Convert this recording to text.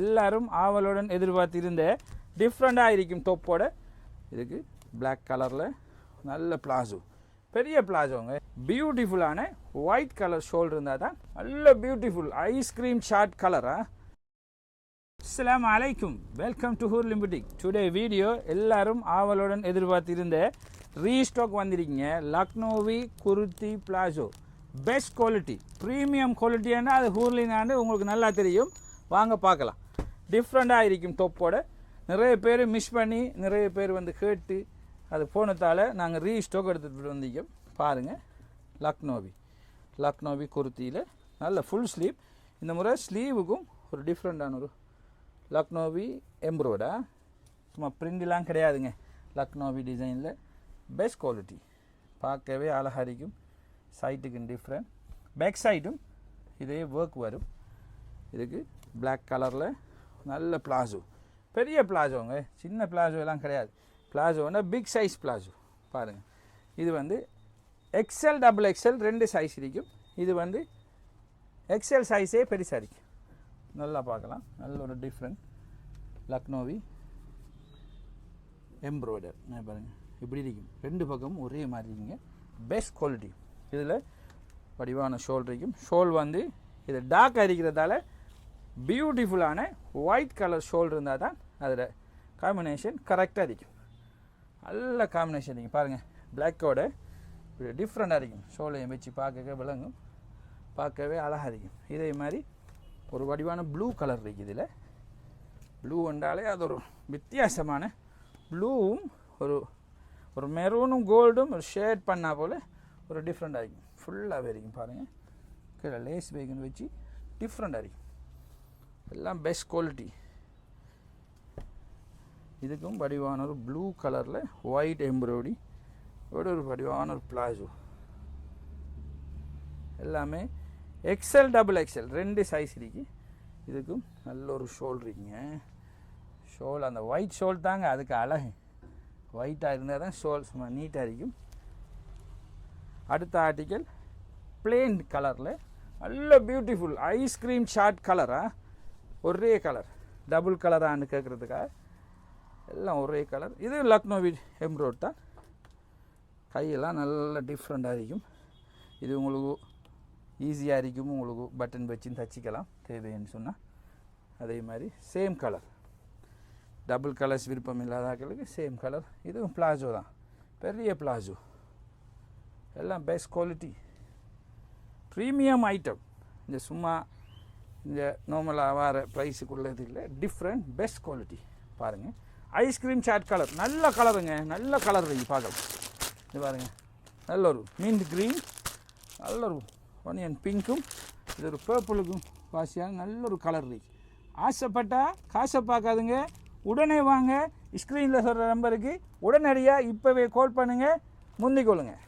எல்லாரும் ஆவலுடன் எதிர்பார்த்திருந்த டிஃப்ரெண்ட்டாக இருக்கும் தொப்போட. இதுக்கு பிளாக் கலரில் நல்ல பிளாசோ பெரிய பிளாசோங்க பியூட்டிஃபுல்லான ஒயிட் கலர் ஷோல் இருந்தால் தான் நல்ல பியூட்டிஃபுல் ஐஸ்கிரீம் ஷார்ட் கலரா அஸ்லாம் அலைக்கும் வெல்கம் டு ஹூர் லிம்பிட்டிக் டுடே வீடியோ எல்லாரும் ஆவலுடன் எதிர்பார்த்திருந்த ரீஸ்டாக் வந்திருக்கீங்க. Lucknowi kurti palazzo best quality premium குவாலிட்டின்னா அது ஹூர்லினான்னு உங்களுக்கு நல்லா தெரியும். வாங்க பார்க்கலாம். டிஃப்ரெண்ட்டாக இருக்கும் தொப்போட நிறைய பேர் மிஸ் பண்ணி நிறைய பேர் வந்து கேட்டு அது போனதால் நாங்கள் ரீஸ்டோக் எடுத்துகிட்டு வந்தீங்க. பாருங்கள் லக்னோவி. லக்னோவி குர்த்தியில் நல்ல ஃபுல் ஸ்லீவ் இந்த முறை ஸ்லீவுக்கும் ஒரு டிஃப்ரெண்ட்டான ஒரு லக்னோவி எம்ப்ராய்டா சும்மா பிரிண்டெலாம் கிடையாதுங்க. லக்னோவி டிசைனில் பெஸ்ட் குவாலிட்டி பார்க்கவே அழகாக இருக்கும். சைட்டுக்கு டிஃப்ரெண்ட் பேக் சைடும் இதே ஒர்க் வரும். இதுக்கு பிளாக் கலரில் நல்ல பிளாசோ. பெரிய பிளாசோங்க. சின்ன பிளாசோ எல்லாம் கிடையாது. பிளாசோன்னா பிக் சைஸ் பிளாசோ. பாருங்கள் இது வந்து எக்ஸ்எல் டபுள் எக்ஸ்எல் ரெண்டு சைஸ் இருக்கும் இது வந்து எக்ஸ்எல் சைஸே பெருசாக இருக்கும் நல்லா பார்க்கலாம். நல்ல ஒரு டிஃப்ரெண்ட் லக்னோவி எம்ப்ராய்டர் பாருங்கள் இப்படி இருக்கும் ரெண்டு பக்கமும் ஒரே மாதிரி இருக்குங்க. பெஸ்ட் குவாலிட்டி இதில் வடிவான ஷோல் இருக்கும் ஷோல் வந்து இது டார்க் அரிக்கிறதால பியூட்டிஃபுல்லான ஒயிட் கலர் ஷோல் இருந்தால் தான் அதில் காம்பினேஷன் கரெக்டாக இருக்கும் நல்ல காம்பினேஷன் இருக்கும் பாருங்கள் பிளாக்கோட இப்படி டிஃப்ரெண்ட்டாக இருக்கும் ஷோலையும் வச்சு பார்க்க விளங்கும். பார்க்கவே அழகாக இருக்கும் இதே மாதிரி ஒரு வடிவான ப்ளூ கலர் இருக்குது இதில். ப்ளூ என்றாலே அது ஒரு வித்தியாசமான ப்ளூவும் ஒரு ஒரு மெரூனும் கோல்டும் ஒரு ஷேட் பண்ணால் போல் ஒரு டிஃப்ரெண்ட்டாக இருக்கும் ஃபுல்லாகவே இருக்கும் பாருங்கள் கீழே லேஸ் பேக்கன் வச்சு டிஃப்ரெண்ட்டாக இருக்கும் எல்லாம் பெஸ்ட் குவாலிட்டி இதுக்கும் வடிவான ஒரு ப்ளூ கலரில் ஒயிட் எம்ப்ராய்டி ஒரு ஒரு வடிவான ஒரு பிளாசோ எல்லாமே எக்ஸல் டபுள் எக்ஸல் ரெண்டு சைஸ் இருக்கு. இதுக்கும் நல்ல ஒரு ஷோல் இருக்குங்க. ஷோல் அந்த ஒயிட் ஷோல் தாங்க அதுக்கு அழகு. ஒயிட்டாக இருந்தால் தான் ஷோல் சும்மா நீட்டாக இருக்கும். அடுத்த ஆர்டிக்கல் பிளேன் கலரில் நல்ல பியூட்டிஃபுல் ஐஸ்கிரீம் ஷார்ட் கலரா ஒரே கலர் டபுள் கலரான்னு கேட்குறதுக்காக எல்லாம் ஒரே கலர் இது லக்னோவி எம்ப்ராய்ட் தான். கையெல்லாம் நல்ல டிஃப்ரெண்ட்டாக இருக்கும். இது உங்களுக்கு ஈஸியாக இருக்கும். உங்களுக்கு பட்டன் வச்சு தச்சிக்கலாம். தேவைன்னு சொன்னால் அதே மாதிரி சேம் கலர் டபுள் கலர்ஸ் விருப்பம் இல்லாதாக்களுக்கு சேம் கலர் இதுவும் பிளாசோ தான். பெரிய பிளாசோ எல்லாம் பெஸ்ட் குவாலிட்டி ப்ரீமியம் ஐட்டம் இந்த சும்மா இந்த நார்மலாக வர ப்ரைஸுக்குள்ளது இல்லை. டிஃப்ரெண்ட் பெஸ்ட் குவாலிட்டி பாருங்கள் ஐஸ்கிரீம் சாட் கலர் நல்ல கலருங்க. நல்ல கலர் இருக்கு பார்க்கலாம். இது பாருங்கள் நல்ல ஒரு மீன் க்ரீன் நல்ல ஒரு ஒனியன் பிங்க்கும் இது ஒரு பர்பிளுக்கும் வாசியாக நல்ல ஒரு கலர் இருக்கு ஆசைப்பட்டால் காசை பார்க்காதுங்க. உடனே வாங்க. ஸ்க்ரீனில் சொல்கிற நம்பருக்கு உடனடியாக இப்போவே கால் பண்ணுங்கள் முந்திக்கொள்ளுங்கள்